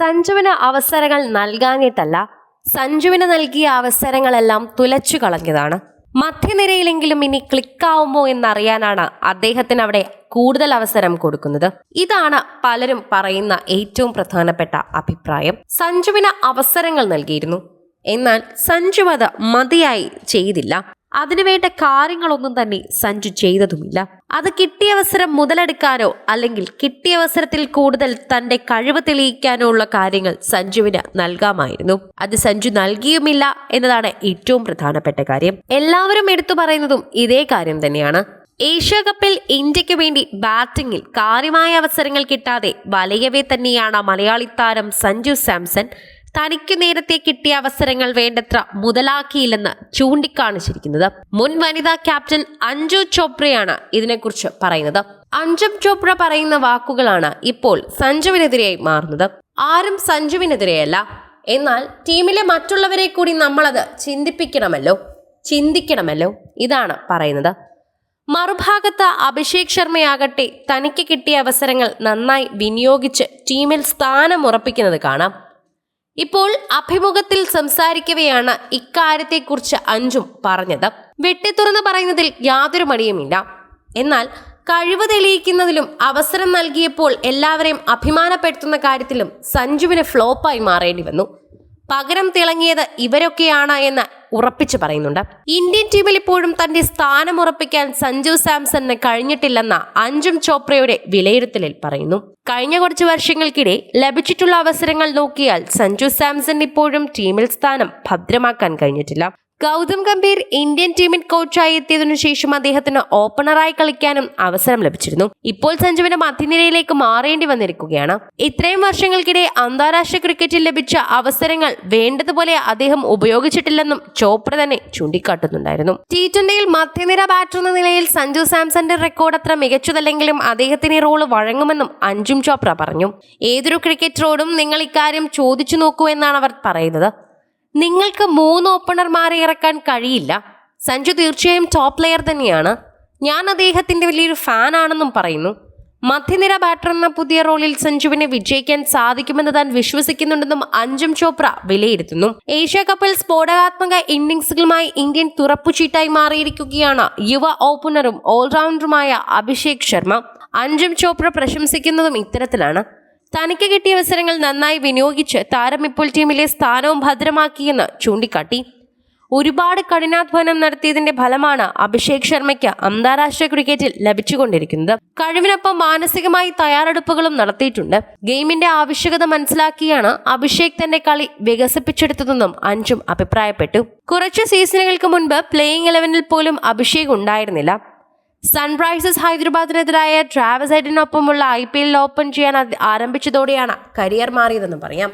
സഞ്ജുവിന് അവസരങ്ങൾ നൽകാഞ്ഞിട്ടല്ല സഞ്ജുവിന് നൽകിയ അവസരങ്ങളെല്ലാം തുലച്ചു കളഞ്ഞതാണ്. മധ്യനിരയിലെങ്കിലും ഇനി ക്ലിക്കാവുമോ എന്നറിയാനാണ് അദ്ദേഹത്തിന് അവിടെ കൂടുതൽ അവസരം കൊടുക്കുന്നത്. ഇതാണ് പലരും പറയുന്ന ഏറ്റവും പ്രധാനപ്പെട്ട അഭിപ്രായം. സഞ്ജുവിന് അവസരങ്ങൾ നൽകിയിരുന്നു. എന്നാൽ സഞ്ജു അത് മതിയായി ചെയ്തില്ല. അതിനുവേണ്ട കാര്യങ്ങളൊന്നും തന്നെ സഞ്ജു ചെയ്തതുമില്ല. അത് കിട്ടിയ അവസരം മുതലെടുക്കാനോ അല്ലെങ്കിൽ കിട്ടിയ അവസരത്തിൽ കൂടുതൽ തന്റെ കഴിവ് തെളിയിക്കാനോ ഉള്ള കാര്യങ്ങൾ സഞ്ജുവിന് നൽകാമായിരുന്നു. അത് സഞ്ജു നൽകിയുമില്ല എന്നതാണ് ഏറ്റവും പ്രധാനപ്പെട്ട കാര്യം. എല്ലാവരും എടുത്തു പറയുന്നതും ഇതേ കാര്യം തന്നെയാണ്. ഏഷ്യ കപ്പിൽ ഇന്ത്യയ്ക്ക് വേണ്ടി ബാറ്റിംഗിൽ കാര്യമായ അവസരങ്ങൾ കിട്ടാതെ വലയവേ തന്നെയാണ് മലയാളി താരം സഞ്ജു സാംസൺ തനിക്ക് നേരത്തെ കിട്ടിയ അവസരങ്ങൾ വേണ്ടത്ര മുതലാക്കിയില്ലെന്ന് ചൂണ്ടിക്കാണിച്ചിരിക്കുന്നത്. മുൻ വനിതാ ക്യാപ്റ്റൻ അഞ്ജു ചോപ്രയാണ് ഇതിനെക്കുറിച്ച് പറയുന്നത്. അഞ്ജു ചോപ്ര പറയുന്ന വാക്കുകളാണ് ഇപ്പോൾ സഞ്ജുവിനെതിരെയായി മാറുന്നത്. ആരും സഞ്ജുവിനെതിരെയല്ല. എന്നാൽ ടീമിലെ മറ്റുള്ളവരെ കൂടി നമ്മളത് ചിന്തിപ്പിക്കണമല്ലോ. ചിന്തിക്കണമല്ലോ. ഇതാണ് പറയുന്നത്. മറുഭാഗത്ത് അഭിഷേക് ശർമ്മയാകട്ടെ തനിക്ക് കിട്ടിയ അവസരങ്ങൾ നന്നായി വിനിയോഗിച്ച് ടീമിൽ സ്ഥാനം ഉറപ്പിക്കുന്നത് കാണാം. ഇപ്പോൾ അഭിമുഖത്തിൽ സംസാരിക്കവെയാണ് ഇക്കാര്യത്തെക്കുറിച്ച് അഞ്ചും പറഞ്ഞത്. വെട്ടിത്തുറന്ന് പറയുന്നതിൽ യാതൊരു മടിയുമില്ല. എന്നാൽ കഴിവ് തെളിയിക്കുന്നതിലും അവസരം നൽകിയപ്പോൾ എല്ലാവരെയും അഭിമാനപ്പെടുത്തുന്ന കാര്യത്തിലും സഞ്ജുവിന് ഫ്ലോപ്പായി മാറേണ്ടി വന്നു. പകരം തിളങ്ങിയത് ഇവരൊക്കെയാണ് എന്ന് ഉറപ്പിച്ചു പറയുന്നുണ്ട്. ഇന്ത്യൻ ടീമിൽ ഇപ്പോഴും തന്റെ സ്ഥാനം ഉറപ്പിക്കാൻ സഞ്ജു സാംസണിന് കഴിഞ്ഞിട്ടില്ലെന്ന അഞ്ജും ചോപ്രയുടെ വിലയിരുത്തലിൽ പറയുന്നു. കഴിഞ്ഞ കുറച്ച് വർഷങ്ങൾക്കിടെ ലഭിച്ചിട്ടുള്ള അവസരങ്ങൾ നോക്കിയാൽ സഞ്ജു സാംസൺ ഇപ്പോഴും ടീമിൽ സ്ഥാനം ഭദ്രമാക്കാൻ കഴിഞ്ഞിട്ടില്ല. ഗൗതം ഗംഭീർ ഇന്ത്യൻ ടീമിൽ കോച്ചായി എത്തിയതിനു ശേഷം അദ്ദേഹത്തിന് ഓപ്പണറായി കളിക്കാനും അവസരം ലഭിച്ചിരുന്നു. ഇപ്പോൾ സഞ്ജുവിന് മധ്യനിരയിലേക്ക് മാറേണ്ടി വന്നിരിക്കുകയാണ്. ഇത്രയും വർഷങ്ങൾക്കിടെ അന്താരാഷ്ട്ര ക്രിക്കറ്റിൽ ലഭിച്ച അവസരങ്ങൾ വേണ്ടതുപോലെ അദ്ദേഹം ഉപയോഗിച്ചിട്ടില്ലെന്നും ചോപ്ര തന്നെ ചൂണ്ടിക്കാട്ടുന്നുണ്ടായിരുന്നു. ടി ട്വന്റിയിൽ മധ്യനിര ബാറ്റർ എന്ന നിലയിൽ സഞ്ജു സാംസന്റെ റെക്കോർഡ് അത്ര മികച്ചതല്ലെങ്കിലും അദ്ദേഹത്തിന് ഈ റോൾ വഴങ്ങുമെന്നും അഞ്ജും ചോപ്ര പറഞ്ഞു. ഏതൊരു ക്രിക്കറ്ററോടും നിങ്ങൾ ഇക്കാര്യം ചോദിച്ചു നോക്കൂ എന്നാണ് അവർ പറയുന്നത്. നിങ്ങൾക്ക് മൂന്ന് ഓപ്പണർമാരെ ഇറക്കാൻ കഴിയില്ല. സഞ്ജു തീർച്ചയായും ടോപ്പ് പ്ലെയർ തന്നെയാണ്. ഞാൻ അദ്ദേഹത്തിന്റെ വലിയൊരു ഫാൻ ആണെന്നും പറയുന്നു. മധ്യനിര ബാറ്റർ എന്ന പുതിയ റോളിൽ സഞ്ജുവിനെ വിജയിക്കാൻ സാധിക്കുമെന്ന് താൻ വിശ്വസിക്കുന്നുണ്ടെന്നും അഞ്ജും ചോപ്ര വിലയിരുത്തുന്നു. ഏഷ്യ കപ്പിൽ സ്ഫോടകാത്മക ഇന്നിംഗ്സുകളുമായി ഇന്ത്യൻ തുറപ്പുചീട്ടായി മാറിയിരിക്കുകയാണ് യുവ ഓപ്പണറും ഓൾറൗണ്ടറുമായ അഭിഷേക് ശർമ്മ. അഞ്ജും ചോപ്ര പ്രശംസിക്കുന്നതും ഇത്തരത്തിലാണ്. തനിക്ക് കിട്ടിയ അവസരങ്ങൾ നന്നായി വിനിയോഗിച്ച് താരം ഇപ്പോൾ ടീമിലെ സ്ഥാനവും ഭദ്രമാക്കിയെന്ന് ചൂണ്ടിക്കാട്ടി. ഒരുപാട് കഠിനാധ്വാനം നടത്തിയതിന്റെ ഫലമാണ് അഭിഷേക് ശർമ്മയ്ക്ക് അന്താരാഷ്ട്ര ക്രിക്കറ്റിൽ ലഭിച്ചുകൊണ്ടിരിക്കുന്നത്. കഴിവിനൊപ്പം മാനസികമായി തയ്യാറെടുപ്പുകളും നടത്തിയിട്ടുണ്ട്. ഗെയിമിന്റെ ആവശ്യകത മനസ്സിലാക്കിയാണ് അഭിഷേക് തന്റെ കളി വികസിപ്പിച്ചെടുത്തതെന്നും അഞ്ചും അഭിപ്രായപ്പെട്ടു. കുറച്ച് സീസണുകൾക്ക് മുൻപ് പ്ലേയിങ് ഇലവനിൽ പോലും അഭിഷേക് ഉണ്ടായിരുന്നില്ല. സൺറൈസേഴ്സ് ഹൈദരാബാദിനെതിരായ ട്രാവസ് ഹെഡിനൊപ്പമുള്ള ഐ പി എല്ലിൽ ഓപ്പൺ ചെയ്യാൻ ആരംഭിച്ചതോടെയാണ് കരിയർ മാറിയതെന്ന് പറയാം.